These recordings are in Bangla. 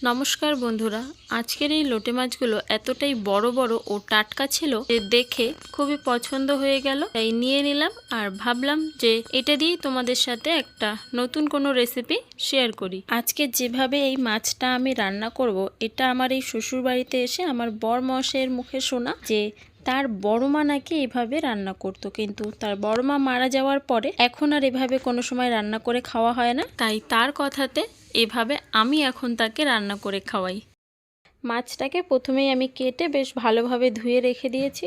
নমস্কার বন্ধুরা, আজকের এই লোটে মাছগুলো এতটাই বড় বড় ও টাটকা ছিল যে দেখে খুবই পছন্দ হয়ে গেল। তাই নিয়ে নিলাম আর ভাবলাম যে এটা দিয়েই তোমাদের সাথে একটা নতুন কোনো রেসিপি শেয়ার করি। আজকে যেভাবে এই মাছটা আমি রান্না করব, এটা আমার এই শ্বশুর বাড়িতে এসে আমার বর মশের মুখে শোনা যে তার বড় মা নাকি এভাবে রান্না করতো। কিন্তু তার বড় মা মারা যাওয়ার পরে এখন আর এভাবে কোনো সময় রান্না করে খাওয়া হয় না। তাই তার কথাতে এভাবে আমি এখন তাকে রান্না করে খাওয়াই। মাছটাকে প্রথমেই আমি কেটে বেশ ভালোভাবে ধুয়ে রেখে দিয়েছি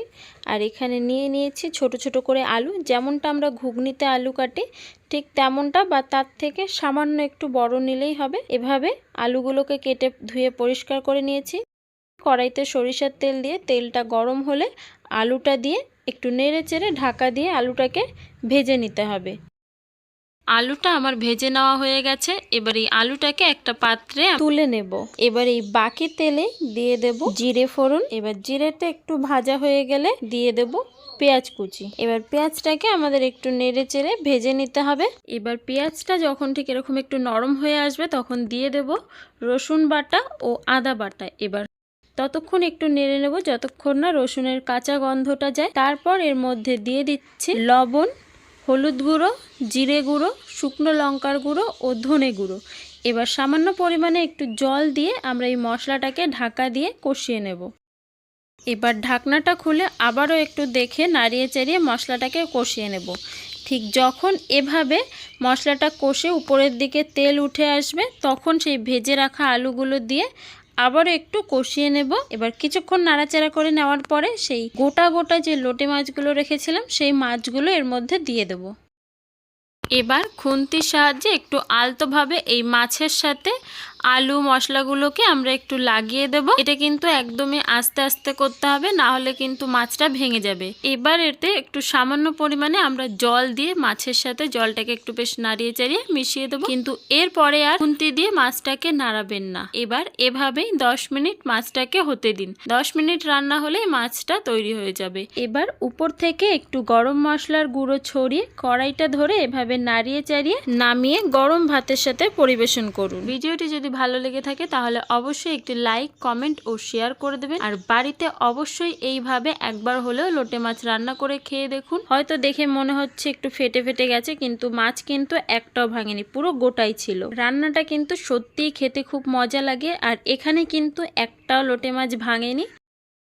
আর এখানে নিয়ে নিয়েছি ছোট ছোট করে আলু। যেমনটা আমরা ঘুগনিতে আলু কাটি, ঠিক তেমনটা বা তার থেকে সামান্য একটু বড় নিলেই হবে। এভাবে আলুগুলোকে কেটে ধুয়ে পরিষ্কার করে নিয়েছি। কড়াইতে সরিষার তেল দিয়ে তেলটা গরম হলে আলুটা দিয়ে একটু নেড়ে চেড়ে ঢাকা দিয়ে আলুটাকে ভেজে নিতে হবে। আলুটা আমার ভেজে নেওয়া হয়ে গেছে। এবার এই আলুটাকে একটা পাত্রে তুলে নেব। এবার এই বাকি তেলে দিয়ে দেব জিরে ফোড়ন। এবার জিরেটা একটু ভাজা হয়ে গেলে দিয়ে দেব পেঁয়াজ কুচি। এবার পেঁয়াজটাকে আমাদের একটু নেড়ে চেড়ে ভেজে নিতে হবে। এবার পেঁয়াজটা যখন ঠিক এরকম একটু নরম হয়ে আসবে তখন দিয়ে দেব রসুন বাটা ও আদা বাটা। এবার ততক্ষণ একটু নেড়ে নেব যতক্ষণ না রসুনের কাঁচা গন্ধটা যায়। তারপর এর মধ্যে দিয়ে দিচ্ছি লবণ হলুদ গুঁড়ো, জিরে গুঁড়ো, শুকনো লঙ্কার গুঁড়ো ও ধনে গুঁড়ো। এবার সামান্য পরিমাণে একটু জল দিয়ে আমরা এই মশলাটাকে ঢাকা দিয়ে কষিয়ে নেব। এবার ঢাকনাটা খুলে আবারও একটু দেখে নাড়িয়ে চাড়িয়ে মশলাটাকে কষিয়ে নেব। ঠিক যখন এভাবে মশলাটা কষে উপরের দিকে তেল উঠে আসবে, তখন সেই ভেজে রাখা আলুগুলো দিয়ে আবারও একটু কষিয়ে নেব। এবার কিছুক্ষণ নাড়াচাড়া করে নেওয়ার পরে সেই গোটা গোটা যে লোটে মাছগুলো রেখেছিলাম, সেই মাছগুলো এর মধ্যে দিয়ে দেব। এবার খুন্তির সাহায্যে একটু আলতোভাবে এই মাছের সাথে আলু মশলাগুলোকে আমরা একটু লাগিয়ে দেব। এটা কিন্তু একদমই আস্তে আস্তে করতে হবে, না হলে কিন্তু মাছটা ভেঙে যাবে। এবার এতে একটু সামান্য পরিমাণে আমরা জল দিয়ে মাছের সাথে জলটাকে একটু বেশ নাড়িয়ে চাড়িয়ে মিশিয়ে দেবো। কিন্তু এরপরে আর খুন্তি দিয়ে মাছটাকে নাড়াবেন না। এবার এভাবেই দশ মিনিট মাছটাকে হতে দিন। দশ মিনিট রান্না হলেই মাছটা তৈরি হয়ে যাবে। এবার উপর থেকে একটু গরম মশলার গুঁড়ো ছড়িয়ে কড়াইটা ধরে এভাবে নাড়িয়ে চাড়িয়ে নামিয়ে গরম ভাতের সাথে পরিবেশন করুন। ভিডিওটি যদি ভালো লেগে থাকে, তাহলে অবশ্যই একটি লাইক কমেন্ট ও শেয়ার করে দেবেন। আর বাড়িতে অবশ্যই এইভাবে একবার হলেও লোটে মাছ রান্না করে খেয়ে দেখুন। হয়তো দেখে মনে হচ্ছে একটু ফেটে ফেটে গেছে, কিন্তু মাছ কিন্তু একটাও ভাঙেনি, পুরো গোটাই ছিল। রান্নাটা কিন্তু সত্যিই খেতে খুব মজা লাগে, আর এখানে কিন্তু একটাও লোটে মাছ ভাঙেনি।